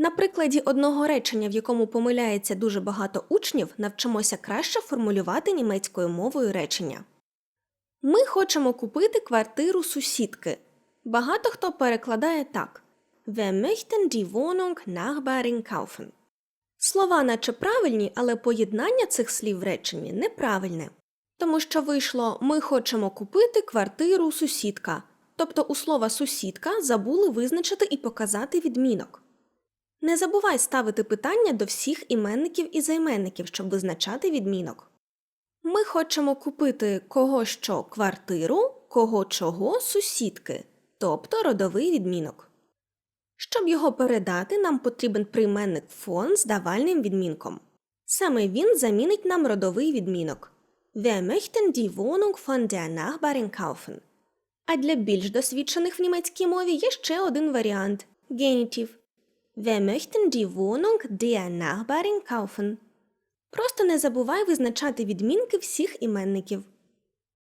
На прикладі одного речення, в якому помиляється дуже багато учнів, навчимося краще формулювати німецькою мовою речення. Ми хочемо купити квартиру сусідки. Багато хто перекладає так: Wir möchten die Wohnung Nachbarin kaufen. Слова наче правильні, але поєднання цих слів в реченні неправильне. Тому що вийшло ми хочемо купити квартиру сусідка. Тобто у слова сусідка забули визначити і показати відмінок. Не забувай ставити питання до всіх іменників і займенників, щоб визначати відмінок. Ми хочемо купити кого що квартиру, кого чого сусідки, тобто родовий відмінок. Щоб його передати, нам потрібен прийменник фон з давальним відмінком. Саме він замінить нам родовий відмінок. Wir möchten die Wohnung von der Nachbarin kaufen. А для більш досвідчених в німецькій мові є ще один варіант генітів. Wir möchten die Wohnung der Nachbarin kaufen. Просто не забувай визначати відмінки всіх іменників.